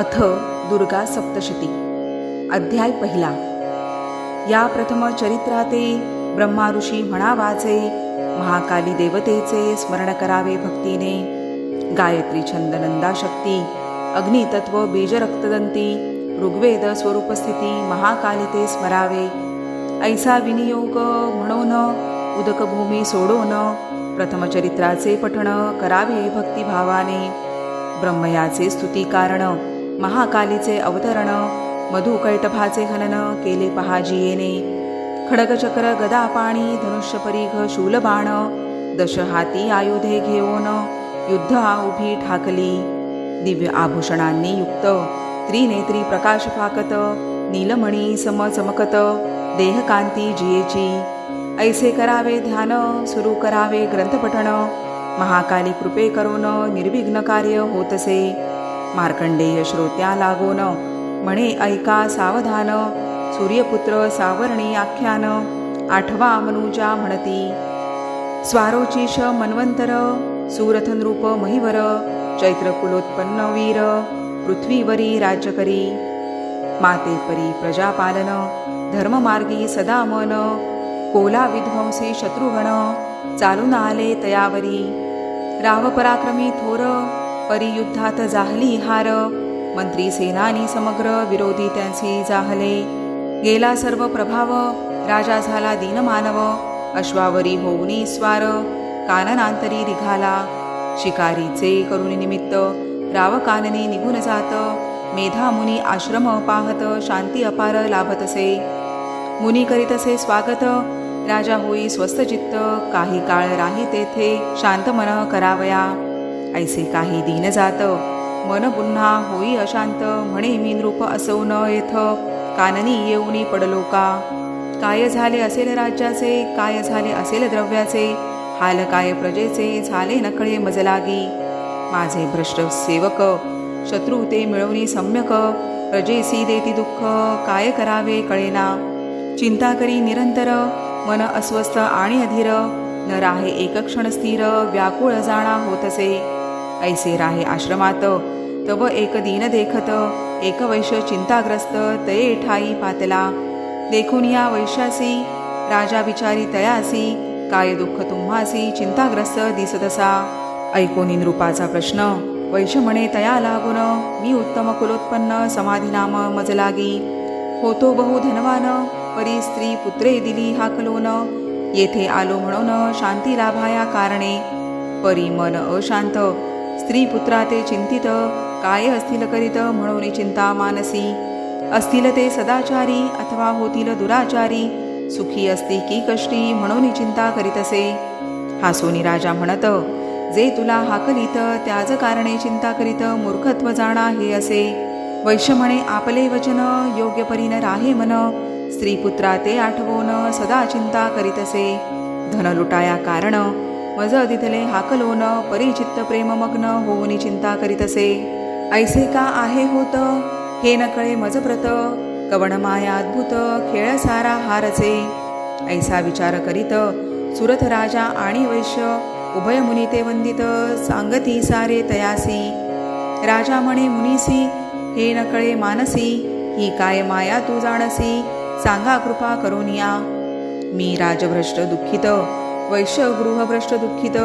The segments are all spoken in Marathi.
अथ दुर्गा सप्तशती अध्याय पहिला. या प्रथम चरित्राते ब्रह्मा ऋषी म्हणावाचे महाकाली देवतेचे स्मरण करावे भक्तीने. गायत्री छंद नंदा शक्ती अग्नितत्व बीजरक्तदंती ऋग्वेद स्वरूपस्थिती महाकाली ते स्मरावे. ऐसा विनियोग म्हणून उदकभूमी सोडून प्रथमचरित्राचे पठण करावे भक्तिभावाने. ब्रह्मयाचे स्तुती कारण महाकालीचे अवतरण मधुकैटभाचे हनन केले पहाजियेने. खडगचक्र गदापाणी धनुष्य परीघ शूलबाण दश हाती आयुधे घेऊन युद्ध उभी ठाकली. दिव्य आभूषणांनी युक्त त्रिनेत्री प्रकाश फाकत नीलमणी सम चमकत देहकांती जियेची. ऐसे करावे ध्यान सुरू करावे ग्रंथपठण. महाकाली कृपे करून निर्विघ्न कार्य होतसे. मार्कंडेय श्रोत्या लागोन. म्हणे ऐका सावधान. सूर्यपुत्र सावर्णी आख्यान. आठवा मनुजा म्हणती स्वारोचिष मन्वंतर सुरथनरूप महिवर चैत्रकुलोत्पन्न वीर पृथ्वीवरी राज्यकरी. माते परी प्रजापालन धर्ममार्गी सदा मन. कोला विध्वंसी शत्रुघ्न चालून आले तयावरी. राव पराक्रमी परियुद्धात जाहली हार. मंत्री सेनानी समग्र विरोधी त्यांची जाहले. गेला सर्व प्रभाव राजा झाला दीनमानव अश्वावरी होऊनी स्वार काननांतरी निघाला. शिकारीचे करुणी निमित्त रावकानने निघून जात. मेधा मुनी आश्रम पाहत शांती अपार लाभतसे. मुनी करीतसे स्वागत राजा होई स्वस्त चित्त. काही काळ राही तेथे शांत मन करावया. ऐसे काही दिन जात. मन पुन्हा होई अशांत म्हणे मी नृप असो न येथ. काननी येऊनी पडलो का काय झाले असेल राज्याचे? काय झाले असेल द्रव्याचे? हाल काय प्रजेचे? झाले नकळे मजलागी. माझे भ्रष्ट सेवक शत्रू ते मिळवणी सम्यक. प्रजेसी देती दुःख काय करावे कळेना. चिंता करी निरंतर मन अस्वस्थ आणि अधीर. न राहे एक क्षण स्थिर व्याकुळ जाणा होतसे. ऐसे राहे आश्रमात। तव एक दीन देखत एक वैश्य चिंताग्रस्त तये ठाई पातला। देखून या वैश्यासी राजा विचारी तयासी काय दुःख तुम्हासी चिंताग्रस्त दिसतसा। ऐकोनी नृपाचा प्रश्न वैश्य म्हणे तया लागून मी उत्तम कुलोत्पन्न समाधिनाम मजलागी। होतो बहु धनवान परी स्त्री पुत्रे दिली हाकलोन। येथे आलो म्हणून शांती लाभाया कारणे। परी मन अशांत स्त्री पुत्रा ते चिंतित काय असतील करीत म्हणून चिंता मानसी? असतील ते सदाचारी अथवा होतील दुराचारी? सुखी असती की कष्टी म्हणून चिंता करीतसे? हासोनी राजा म्हणत जे तुला हाकलीत त्याच कारणे चिंता करीत मूर्खत्व जाणा हे असे. वैश्य म्हणे आपले वचन योग्य परीन राहे मन. स्त्री पुत्रा ते आठवून सदा चिंता करीत असे धन लुटाया कारण मज तिथले हाकलोन परिचित्त प्रेममग्न होऊनी चिंता करीत असे. ऐसे का आहे होत हे नकळे मज प्रत कवण माया अद्भुत खेळ सारा हारचे. ऐसा विचार करीत सुरथ राजा आणि वैश्य उभय मुनी ते वंदित सांगती सारे तयासी. राजा म्हणे मुनीसी हे नकळे मानसी ही काय माया तू जाणसी सांगा कृपा करून या. मी राजभ्रष्ट दुःखित वैश्य गृहभ्रष्ट दुःखित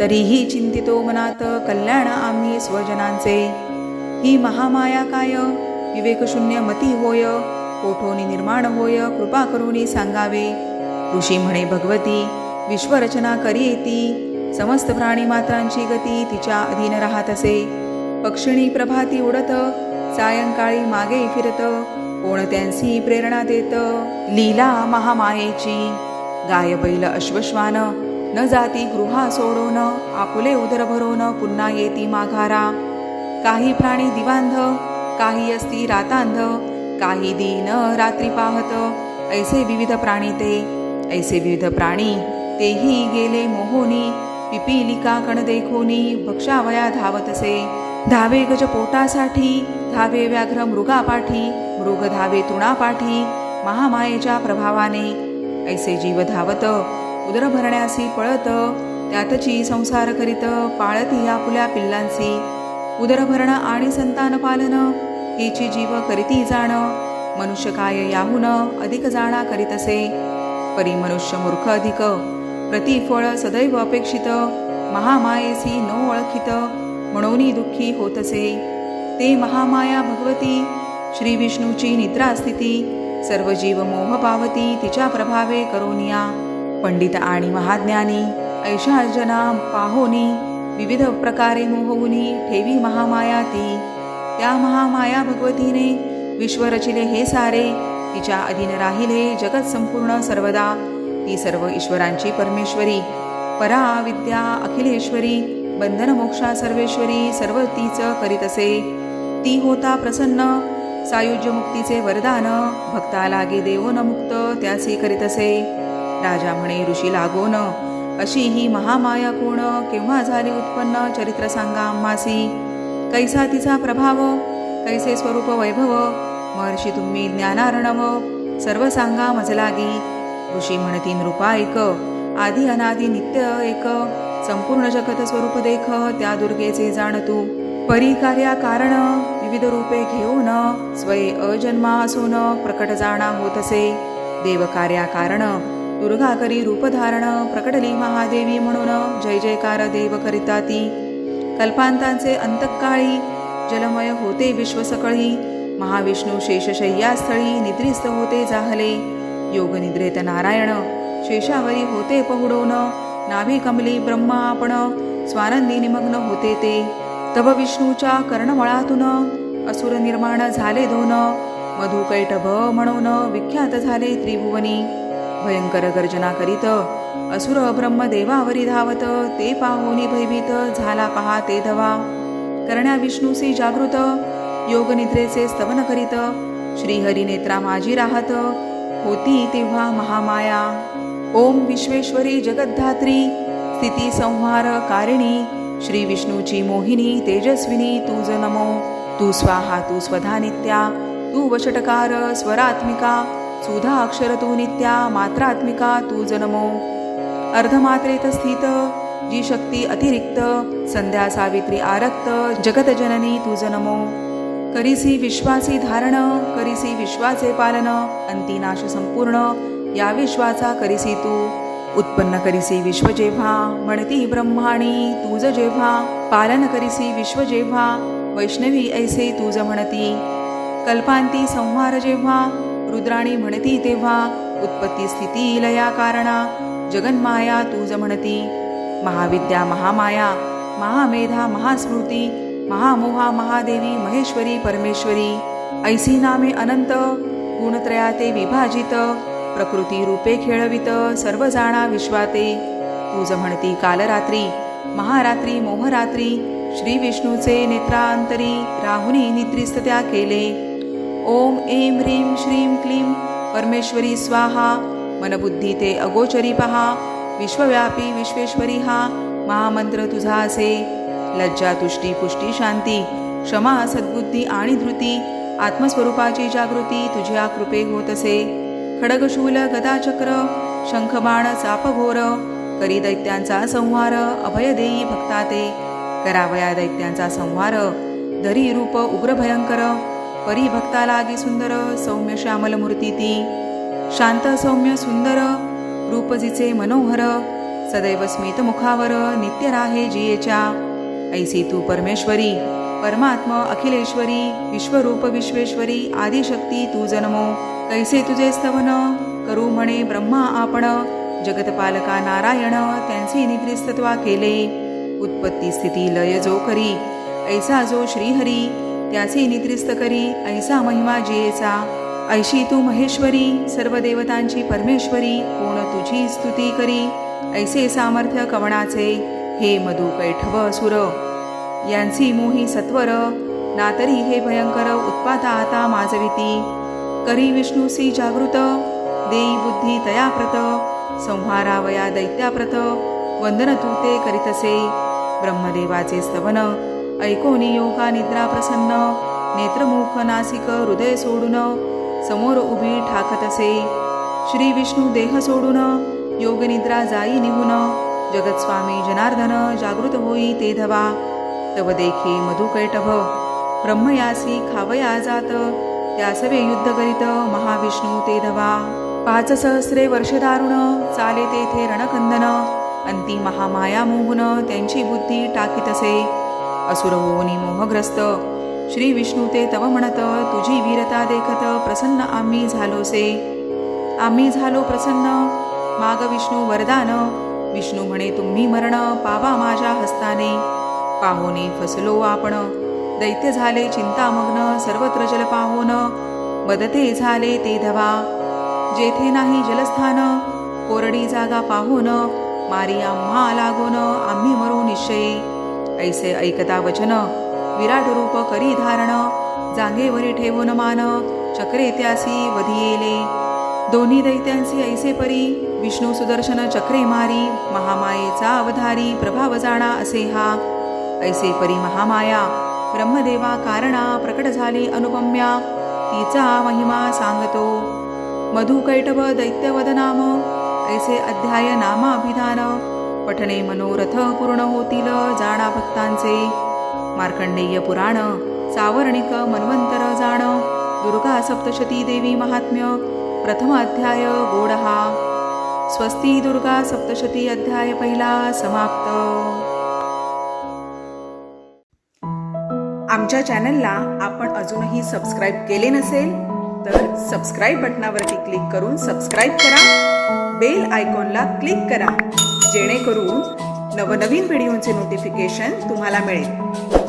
तरीही चिंतितो मनात कल्याण आम्ही स्वजनांचे. ही महामाया काय? विवेकशून्य मती होय? कोठोनी निर्माण होय? कृपा करुणी सांगावे. ऋषी म्हणे भगवती विश्वरचना करी ती समस्त प्राणी मात्रांची गती तिच्या अधीन राहत असे पक्षिणी प्रभाती उडत सायंकाळी मागे फिरत. कोणत्यांसी प्रेरणा देत लीला महामायेची. गाय बैल अश्वश्वान न जाती गृहा सोडून आपुले उदर भरून पुन्हा येती माघारा. काही प्राणी दिवांध काही असती रातांध काही दिन रात्री पाहत ऐसे विविध प्राणी ते ऐसे विविध प्राणी तेही गेले मोहोनी पिपीलिका कण देखोनी भक्षावया धावतसे. धावे गज पोटासाठी धावे व्याघ्र मृगापाठी मृग धावे तृणापाठी महामायेच्या प्रभावाने ऐसे जीव धावत उदर भरण्यासी पळत त्यातची संसार करीत पाळती आपुल्या पिल्लांसी. उदरभरण आणि संतान पालन हिची जीव करीती जाण. मनुष्य काय याहून अधिक जाणा करीतसे. परी मनुष्य मूर्ख अधिक प्रतिफळ सदैव अपेक्षित. महामायेसी न ओळखित म्हणून दुःखी होत असे ते महामाया भगवती श्री विष्णूची निद्रास्थिती. सर्व जीव मोह पावती तिच्या प्रभावे करोनिया. पंडित आणि महाज्ञानी ऐशा जना पाहोनी. विविध प्रकारे मोहवुनी ठेवी महामाया ती. त्या महामाया भगवतीने विश्व रचिले हे सारे. तिच्या अधीन राहिले जगत संपूर्ण सर्वदा. ती सर्व ईश्वरांची परमेश्वरी. परा विद्या अखिलेश्वरी. बंधन मोक्षा सर्वेश्वरी. सर्व तीच करीत असे. ती होता प्रसन्न. सायुज्य मुक्तीचे वरदान भक्ता लागे देवो न मुक्त त्यासी करीत असे राजा म्हणे ऋषी लागोन अशी ही महामाया कोण? केव्हा झाली उत्पन्न? चरित्र सांगा आम्हासी. कैसा तिचा प्रभाव? कैसे स्वरूप वैभव? महर्षी तुम्ही ज्ञानार्णव. सर्व सांगा मजलागी ऋषी म्हणती नृपा एक आधी अनादी नित्य एक. संपूर्ण जगत स्वरूप देख. त्या दुर्गेचे जाण तू. परी कार्या कारण विविध रूपे घेऊन स्वय अजन्मा असून प्रकट जाणा होत असे देवकार्या कारण दुर्गा करी प्रकटली महादेवी म्हणून जय जयकार देव करिता ती. कल्पांतांचे अंतकाळी जलमय होते विश्व सकळी महाविष्णू शेषशय्यास्थळी निद्रिस्त होते जाहले. योग निद्रेत नारायण शेषावरी होते पहुडोन. नाभी कमली ब्रह्मा आपण स्वानंदी निमग्न होते ते. तव विष्णूच्या कर्णमळातून असुर निर्माण झाले दोन. मधुकैटभ म्हणून विख्यात झाले त्रिभुवनी. भयंकर गर्जना करीत असुर ब्रह्मदेवावरी धावत ते पाहुनी भयभीत झाला पहा ते धवा. करण्या विष्णूसी जागृत योग निद्रेचे स्तवन करीत श्रीहरी नेत्रा माझी राहत होती तेव्हा महामाया. ओम विश्वेश्वरी जगद्धात्री स्थिती संहार कारिणी श्री विष्णूची मोहिनी तेजस्विनी तुझ नमो. तू स्वाहा तू स्वधा नित्या तू वशटकार स्वरात्मिका सुधा अक्षर तू नित्या मात्रात्मिका तू जनमो. अर्धमात्रेत स्थित जी शक्ती अतिरिक्त संध्या सावित्री आरक्त जगत जननी तू जनमो. करीसी विश्वासी धारण करीसी विश्वाचे पालन अंतिनाश संपूर्ण या विश्वाचा करीसी तू. उत्पन्न करीसी विश्व जेव्हा म्हणती ब्रह्माणी तुझ जेव्हा पालन करीसी विश्व जेव्हा वैष्णवी ऐसे तुझ म्हणती. कल्पांती संहार जेव्हा रुद्राणी म्हणती तेव्हा उत्पत्ती स्थिती लया कारणा जगन्माया तुझ म्हणती. महाविद्या महामाया महामेधा महास्मृती महामोहा महादेवी महेश्वरी परमेश्वरी ऐसी नामे अनंत गुणत्रयाते विभाजित प्रकृती रूपे खेळवित सर्व जाणा विश्वाते. तुझ म्हणती कालरात्री महारात्री मोहरात्री श्री विष्णूचे नेत्रांतरी राहुनी निद्रिस्तत्या केले. ओम एम ह्रीं श्रीं क्लीं. परमेश्वरी स्वाहा मनबुद्धी ते अगोचरी पहा. विश्वव्यापी विश्वेश्वरी हा महामंत्र तुझा असे. लज्जा तुष्टी पुष्टी शांती क्षमा सद्बुद्धी आणि धृती आत्मस्वरूपाची जागृती तुझ्या कृपे होत असे. खडगशूल गदाचक्र शंखबाण चापघोर करी दैत्यांचा संहार अभय देई भक्ता ते. करावया दैत्यांचा संहार धरी रूप उग्र भयंकर परी भक्ता लागी सुंदर सौम्य श्यामल मूर्ती ती. शांत सौम्य सुंदर रूपजीचे मनोहर सदैव स्मित मुखावर नित्य राहे जियेच्या. ऐसी तू परमेश्वरी परमात्म अखिलेश्वरी विश्वरूप विश्वेश्वरी आदिशक्ती तू जन्मो. कैसे तुझे स्तवन करू म्हणे ब्रह्मा आपण. जगतपालका नारायण त्यांचे निद्रिस्तत्वा केले. उत्पत्ती स्थिती लय जो करी ऐसा जो श्रीहरी त्याचे निद्रिस्त करी ऐसा महिमा जियेचा. ऐशी तू महेश्वरी सर्व देवतांची परमेश्वरी कोण तुझी स्तुती करी ऐसे सामर्थ्य कवणाचे हे मधु कैठव असुर. यांची मोही सत्वर नातरी हे भयंकर उत्पाता आता माजविती. करी विष्णूसी जागृत देई बुद्धी तयाप्रत संहारावया दैत्याप्रत वंदन तू ते करीतसे. ब्रह्मदेवाचे स्तवन ऐकोनी योगा निद्रा प्रसन्न. नेत्रमुख नासिक हृदय सोडून. समोर उभी ठाकतसे श्री विष्णू देह सोडून. योगनिद्रा जाई निघून. जगत्स्वामी जनार्दन जागृत होई ते धवा. तव देखी मधुकैटभ ब्रह्मयासी खावया जात त्यासवे युद्ध करीत महाविष्णू ते धवा. पाच सहस्रे वर्ष दारुण. चाले तेथे रणकंदन. अंती महामाया मोहन त्यांची बुद्धी टाकीतसे असे. होऊनी मोहग्रस्त श्री विष्णू ते तव म्हणत तुझी वीरता देखत प्रसन्न आम्ही झालोसे आम्ही झालो प्रसन्न. माग विष्णू वरदान. विष्णू म्हणे तुम्ही मरण पावा माझ्या हस्ताने. पाहोने फसलो आपण. दैत्य झाले चिंतामग्न सर्वत्र जल पाहोन. मदते झाले ते धवा. जेथे नाही जलस्थान कोरडी जागा पाहोन. मारी आम्हा लागोन आम्ही मरू निश्चयी. ऐसे ऐकता वचन विराट रूप करी धारण जांगेवरी ठेवून मान चक्रे त्यासी वधियेले. दोन्ही दैत्यांसी ऐसे परी विष्णू सुदर्शन चक्रे मारी महामायेचा अवधारी प्रभाव जाणा असे हा. ऐसे परी महामाया ब्रह्मदेवा कारणा प्रकट झाली अनुपम्या तिचा महिमा सांगतो. मधुकैटव दैत्यवद नाम ऐसे अध्याय नामाभिधान पठने मनोरथ पूर्ण होतील जाणा भक्तांचे। मार्कंडेय पुराण सावर्णिक मन्वंतर जाण। दुर्गा सप्तशती देवी महात्म्य प्रथम अध्याय गोडहा। स्वस्ती दुर्गा सप्तशती अध्याय पहिला समाप्त। आमच्या चॅनलला आपण अजूनही सबस्क्राईब केले नसेल तर सबस्क्राईब बटनावरती क्लिक करून सबस्क्राईब करा. बेल आयकॉनला क्लिक करा जेणेकरून नवनवीन व्हिडिओंचे नोटिफिकेशन तुम्हाला मिळेल.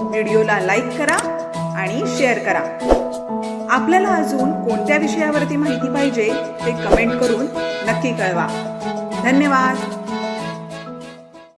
व्हिडिओला लाईक करा आणि शेअर करा. आपल्याला अजून कोणत्या विषयावरती माहिती पाहिजे ते कमेंट करून नक्की कळवा. धन्यवाद!